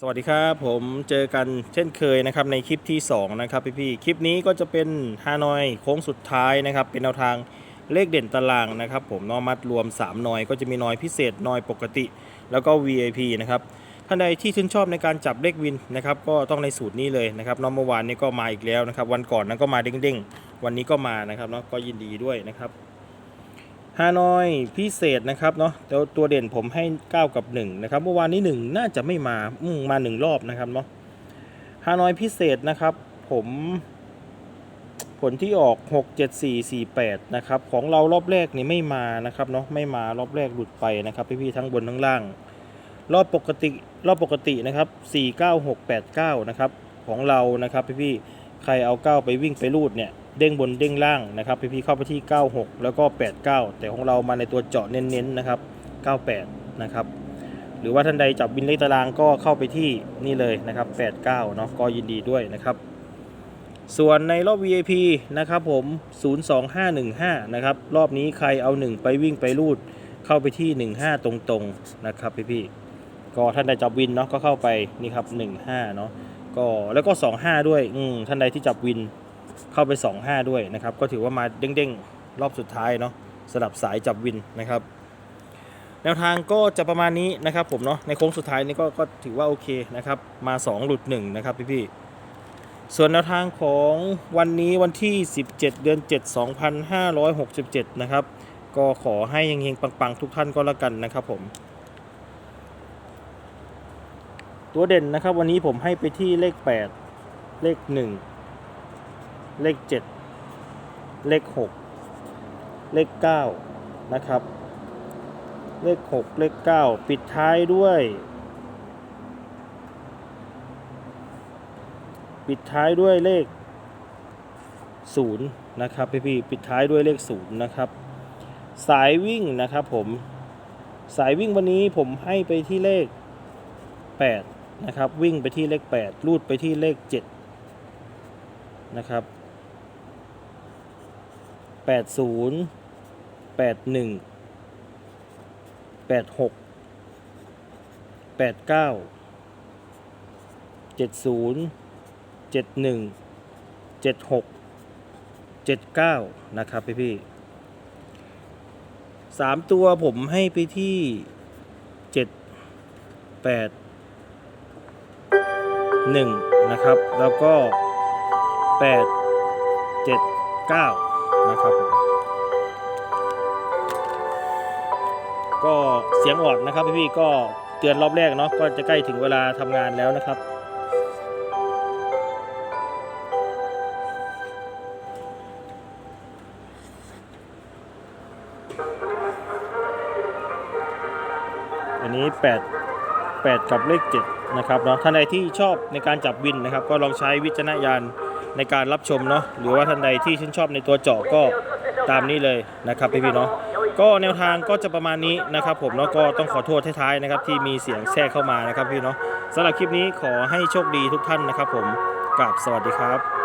สวัสดีครับ ผมเจอกันเช่นเคยนะครับในคลิปที่ 2 นะครับพี่ๆคลิปนี้ก็จะเป็นฮานอยโค้งสุดท้ายนะครับ เป็นแนวทางเลขเด่นตารางนะครับ ผมนอมัดรวม 3นอยก็จะมีนอยพิเศษนอยปกติ แล้วก็ VIP นะครับท่านใดที่ชื่นชอบในการจับเลขวินนะครับก็ต้องในสูตรนี้เลยนะครับน้องเมื่อวานนี้ก็มาอีกแล้วนะครับ วันก่อนนั้นก็มาเด้งๆวันนี้ก็มานะครับเนาะก็ยินดีด้วยนะครับ ฮานอยพิเศษนะครับเนาะแต่ตัวเด่นผมให้ 9 กับ 1 นะครับ เมื่อวานนี้ 1 น่าจะไม่มาอืมมา 1 รอบนะครับเนาะฮานอยพิเศษนะครับ ผมผลที่ออก 6 7 4 4 8 นะครับ ของเรารอบแรกนี่ไม่มานะครับเนาะไม่มารอบแรกหลุดไปนะครับพี่ๆทั้งบนทั้งล่าง รอบปกติรอบปกตินะครับ 4 9 6 8 9 นะครับของเรานะครับพี่ๆใครเอา 9 ไปวิ่งไปรูดเนี่ย เด้งบนเด้งล่างนะครับพี่ๆเข้าไปที่ 96 แล้วก็ 89 แต่ของเรามาในตัวเจาะเน้นๆนะครับ 98 นะครับ หรือว่าท่านใดจับบินเลขตารางก็เข้าไปที่นี่เลยนะครับ 89 เนาะก็ยินดีด้วยนะครับ ส่วนในรอบ VIP นะครับผม 02515 นะครับ รอบนี้ใครเอา 1 ไปวิ่งไปรูดเข้าไปที่ 15 ตรงๆ นะครับพี่ๆก็ท่านใดจับวินเนาะก็เข้าไปนี่ครับ 15 เนาะก็แล้วก็ 25 ด้วยอืมท่านใดที่จับวิน เข้าไป 2-5 ด้วยนะครับ ก็ถือว่ามาเด้งๆ รอบสุดท้ายเนาะสลับสายจับวินนะครับ แนวทางก็จะประมาณนี้นะครับผมเนาะในโค้งสุดท้ายนี้ก็ก็ถือว่าโอเคนะครับ มา 2 หลุด 1 นะครับพี่ๆส่วนแนวทางของวันนี้วันที่ 17 เดือน 7 2567 นะครับ ก็ขอให้ยังเฮงปัง ๆ ทุกท่านก็แล้วกันนะครับผม ตัวเด่นนะครับวันนี้ผมให้ไปที่เลข 8 เลข 1 เลข 7 เลข 6 เลข 9 นะครับ เลข 6 เลข 9 ปิดท้ายด้วย ปิดท้ายด้วยเลข 0 นะครับพี่พี่ๆปิดท้ายด้วยเลข 0 นะครับ สายวิ่งนะครับผม สายวิ่งวันนี้ผมให้ไปที่เลข 8 นะครับ วิ่งไปที่เลข8รูดไปที่เลข 7นะครับ แปดศูนย์แปดหนึ่งแปดหกแปดเก้าเจ็ดศูนย์เจ็ดหนึ่งเจ็ดหกเจ็ดเก้านะครับพี่พี่สามตัวผมให้ไปที่เจ็ดแปดหนึ่งนะครับ แล้วก็แปดเจ็ดเก้า นะครับผมก็เสียงออดนะครับพี่ๆก็เตือนรอบแรกเนาะก็จะใกล้ถึงเวลาทำงานแล้วนะครับอันนี้ 8 8 กับเลข 7 นะครับเนาะท่านใดที่ชอบในการจับวินนะครับ ก็ลองใช้วิจารณญาณ ในการรับชมเนาะหรือว่าท่านใดที่ชื่นชอบในตัวเจาะก็ตามนี้เลยนะครับพี่พี่เนาะก็แนวทางก็จะประมาณนี้นะครับผมเนาะก็ต้องขอโทษท้ายๆนะครับที่มีเสียงแทรกเข้ามานะครับพี่เนาะสำหรับคลิปนี้ขอให้โชคดีทุกท่านนะครับ ผมกราบสวัสดีครับ